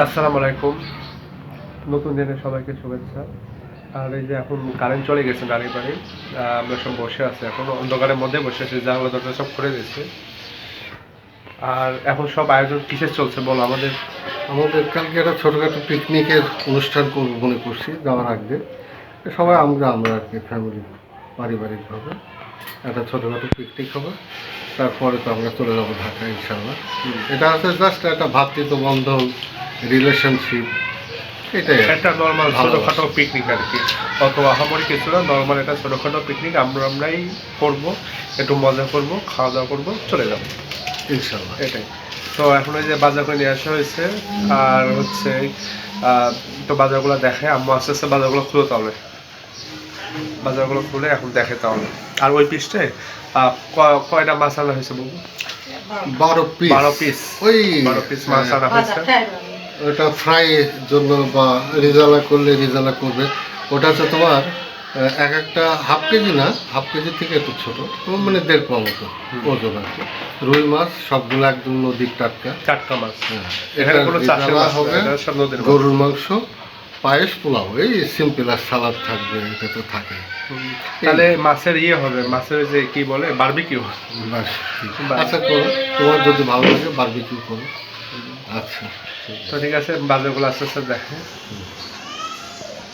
আসসালামু আলাইকুম। নতুন দিনে সবাইকে শুভেচ্ছা। আর এই যে এখন কারেন্ট চলে গেছে গাড়ি বাড়ি আমরা সব বসে আছি এখন অন্ধকারের মধ্যে বসে আছি জানলা দরজা সব করে দিয়েছে। আর এখন সব আয়োজন কিসের চলছে বলো আমাদের? আমাদের কালকে একটা ছোটোখাটো পিকনিকের অনুষ্ঠান করব মনে করছি যাওয়ার আগে। সবাই আমরা আমরা আর কি ফ্যামিলি পারিবারিকভাবে একটা ছোটোখাটো পিকনিক হবে তারপরে তো আমরা চলে যাব ঢাকা ইনশাল্লাহ এটা হচ্ছে জাস্ট একটা ভ্রাতৃত্ব বন্ধন। রিলেশনশিপ এটাই আর একটা নর্মাল। ছোটোখাটো পিকনিক আর কি। অত আহামরি কিছু না নর্মাল একটা ছোটোখাটো পিকনিক আমরা আমরাই করব একটু মজা করব খাওয়া দাওয়া করব চলে যাব। ইনশাল্লাহ। এটাই। তো এখন ওই যে বাজার করে নিয়ে আসা হয়েছে আর হচ্ছে তো বাজারগুলো দেখে আম্মু আস্তে আস্তে বাজারগুলো খুলে তাহলে বাজারগুলো খুলে এখন দেখে তাহলে আর ওই পিসটায় কয়টা মাছ আনা হয়েছে বলব? বারো পিস বারো পিস ওই বারো পিস মাছ আনা হয়েছে। ওটা ফ্রাইয়ের জন্য বা রিজালা করলে রিজালা করবে। ওটা হচ্ছে তোমার এক একটা হাফ কেজি না হাফ কেজি থেকে একটু ছোটো মানে দেড় পাওয়া মতো ওজন আছে রুই মাছ সবগুলো একদম নদীর টাটকা। টাটকা মাছ। হ্যাঁ, এখানে এটা হবে। গরুর মাংস পায়েস পোলাও এই সিম্পল আর সালাদ থাকবে এটা তো থাকে। তাহলে মাছের ইয়ে হবে মাছের যে কি বলে বারবিকিউ। আচ্ছা করো। তোমার যদি ভালো লাগে বারবিকিউ করো। আচ্ছা তো ঠিক আছে বাজারগুলো আস্তে আস্তে দেখে।